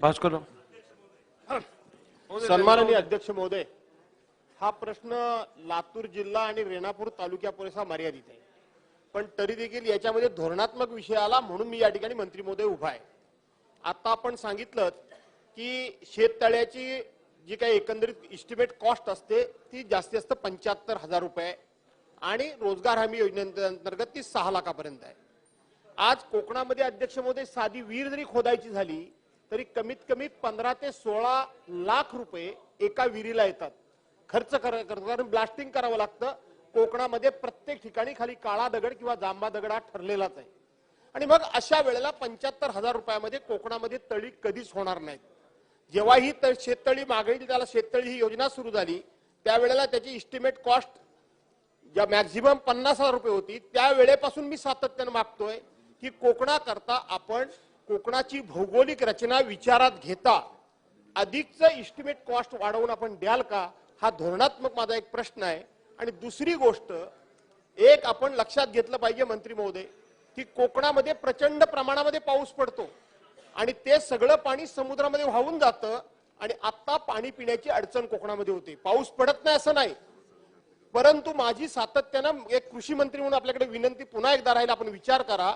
भास्कर सन्माननीय अध्यक्ष महोदय हा प्रश्न लातूर जिल्हा आणि रेणापूर तालुक्यापुरेसा मर्यादित आहे. पण तरी देखील याच्यामध्ये धोरणात्मक विषय आला म्हणून मी या ठिकाणी मंत्री महोदय उभा आहे. आता आपण सांगितलं की शेततळ्याची जी काही एकंदरीत इस्टिमेट कॉस्ट असते ती जास्तीत जास्त पंच्याहत्तर हजार रुपये आणि रोजगार हमी योजनेअंतर्गत ती सहा लाखापर्यंत आहे. आज कोकणामध्ये अध्यक्ष महोदय साधी विहीर जरी खोदायची झाली तरी कमीत कमी पंधरा ते सोळा लाख रुपये एका विहिरीला येतात. खर्च करतात कारण ब्लास्टिंग करावं लागतं. कोकणामध्ये प्रत्येक ठिकाणी खाली काळा दगड किंवा जांबा दगड हा ठरलेलाच आहे. आणि मग अशा वेळेला पंच्याहत्तर हजार रुपयामध्ये कोकणामध्ये तळी कधीच होणार नाहीत. जेव्हा ही त- शेततळी मागणी त्याला शेततळी ही योजना सुरू झाली त्यावेळेला त्याची इस्टिमेट कॉस्ट ज्या मॅक्झिमम पन्नास हजार रुपये होती त्यावेळेपासून मी सातत्यानं मागतोय की कोकणाकरता आपण कोकणाची भौगोलिक रचना विचारात घेता अधिकचं इस्टिमेट कॉस्ट वाढवून आपण द्याल का? हा धोरणात्मक माझा एक प्रश्न आहे. आणि दुसरी गोष्ट एक आपण लक्षात घेतलं पाहिजे मंत्री महोदय की कोकणामध्ये प्रचंड प्रमाणामध्ये पाऊस पडतो. आणि ते सगळं पाणी समुद्रामध्ये वाहून जातं आणि आत्ता पाणी पिण्याची अडचण कोकणामध्ये होते. पाऊस पडत नाही असं नाही. परंतु माझी सातत्यानं एक कृषी मंत्री म्हणून आपल्याकडे विनंती पुन्हा एकदा राहील आपण विचार करा.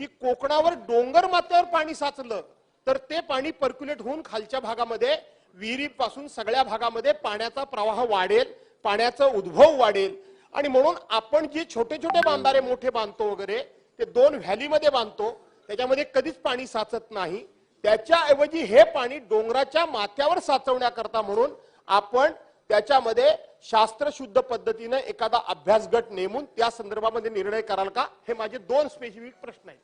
की कोकणावर डोंगर माथ्यावर पाणी साचलं तर ते पाणी पर्क्युलेट होऊन खालच्या भागामध्ये विहिरीपासून सगळ्या भागामध्ये पाण्याचा प्रवाह वाढेल पाण्याचा उद्भव वाढेल. आणि म्हणून आपण जे छोटे छोटे बांधारे मोठे बांधतो वगैरे ते दोन व्हॅलीमध्ये बांधतो त्याच्यामध्ये कधीच पाणी साचत नाही. त्याच्याऐवजी हे पाणी डोंगराच्या माथ्यावर साचवण्याकरता म्हणून आपण त्याच्यामध्ये शास्त्रशुद्ध पद्धतीनं एखादा अभ्यास गट नेमून त्या संदर्भामध्ये निर्णय कराल का? हे माझे दोन स्पेसिफिक प्रश्न आहेत.